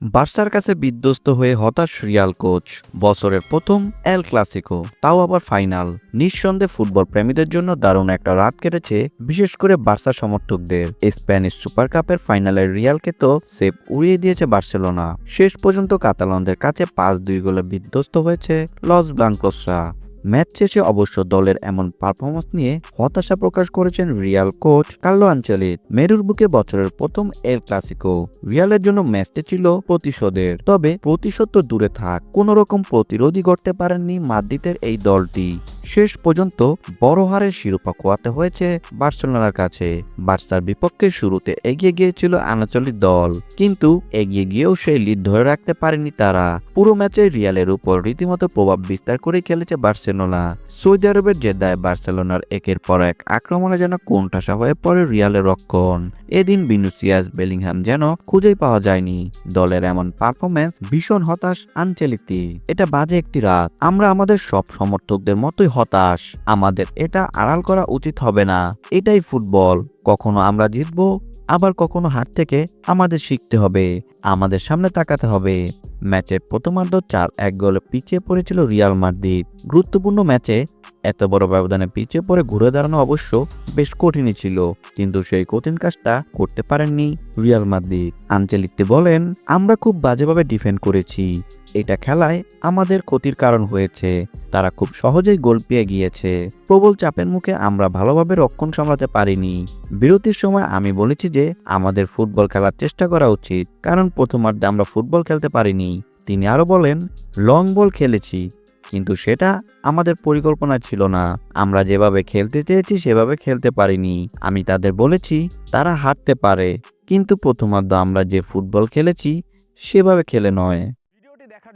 বার্সার কাছে বিধ্বস্ত হয়ে হতাশ রিয়াল কোচ, বছরের প্রথম এল ক্লাসিকো, তাও আবার ফাইনাল। নিঃসন্দেহে ফুটবল প্রেমীদের জন্য দারুণ একটা রাত কেটেছে, বিশেষ করে বার্সা সমর্থকদের। স্প্যানিশ সুপার কাপের ফাইনালের রিয়ালকে তো সেপ উড়িয়ে দিয়েছে বার্সেলোনা। শেষ পর্যন্ত কাতালনদের কাছে পাঁচ দুই গোলে বিধ্বস্ত হয়েছে লস ব্লাঙ্কোসরা ম্যাচ শেষে অবশ্য দলের এমন পারফরমেন্স নিয়ে হতাশা প্রকাশ করেছেন রিয়াল কোচ কার্লো আঞ্চলিক মেরুর বুকে বছরের প্রথম এল ক্লাসিকো রিয়ালের জন্য ম্যাচটি ছিল প্রতিশোধের। তবে প্রতিশোধ তো দূরে থাক কোনো রকম প্রতিরোধই করতে পারেননি মাদ্রিদের এই দলটি। শেষ পর্যন্ত বড় হারে শিরোপা খোয়াতে হয়েছে বার্সেলোনার কাছে। বার্সার বিপক্ষে শুরুতে এগিয়ে গিয়েছিল আনাচলিক দল, কিন্তু এগিয়ে গিয়েও সেই লিড ধরে রাখতে পারেনি তারা। পুরো ম্যাচে রিয়ালের উপর রীতিমতো প্রভাব বিস্তার করে খেলেছে বার্সেলোনা। সৌদি আরবের জেদ্দায় বার্সেলোনার একের পর এক আক্রমণে যেন কোণঠাসা হয়ে পড়ে রিয়ালের রক্ষণ। এদিন বিনুসিয়াস বেলিংহাম যেন খুঁজেই পাওয়া যায়নি। দলের এমন পারফরমেন্স ভীষণ হতাশ আনচেলিতি। এটা বাজে একটি রাত। আমরা আমাদের সব সমর্থকদের মতোই হতাশ। আমাদের এটা আড়াল করা উচিত হবে না। এটাই ফুটবল। কখনো আমরা জিতবো, আবার কখনো হার থেকে আমাদের শিখতে হবে, আমাদের সামনে তাকাতে হবে। ম্যাচের প্রথমার্ধ চার এক গোলে পিছিয়ে পড়েছিল রিয়াল মাদ্রিদ। গুরুত্বপূর্ণ ম্যাচে এত বড় ব্যবধানে পিছিয়ে পড়ে ঘুরে দাঁড়ানো অবশ্য বেশ কঠিনই ছিল, কিন্তু সেই কঠিন কাজটা করতে পারেননি রিয়াল মাদ্রিদ। আঞ্চলিকতে বলেন, আমরা খুব বাজেভাবে ডিফেন্ড করেছি। এটা খেলায় আমাদের ক্ষতির কারণ হয়েছে। তারা খুব সহজেই গোল পেয়ে গিয়েছে। প্রবল চাপের মুখে আমরা ভালোভাবে রক্ষণ সামলাতে পারিনি। বিরতির সময় আমি বলেছি যে, আমাদের ফুটবল খেলার চেষ্টা করা উচিত। কারণ প্রথমার্ধে আমরা ফুটবল খেলতে পারিনি। তিনি আরও বলেন, লং বল খেলেছি। কিন্তু সেটা আমাদের পরিকল্পনা ছিল না। আমরা যেভাবে খেলতে চেয়েছি, সেভাবে খেলতে পারিনি। আমি তাদের বলেছি, তারা হারতে পারে। কিন্তু প্রথমার্ধ আমরা যে ফুটবল খেলেছি, সেভাবে খেলে নয়।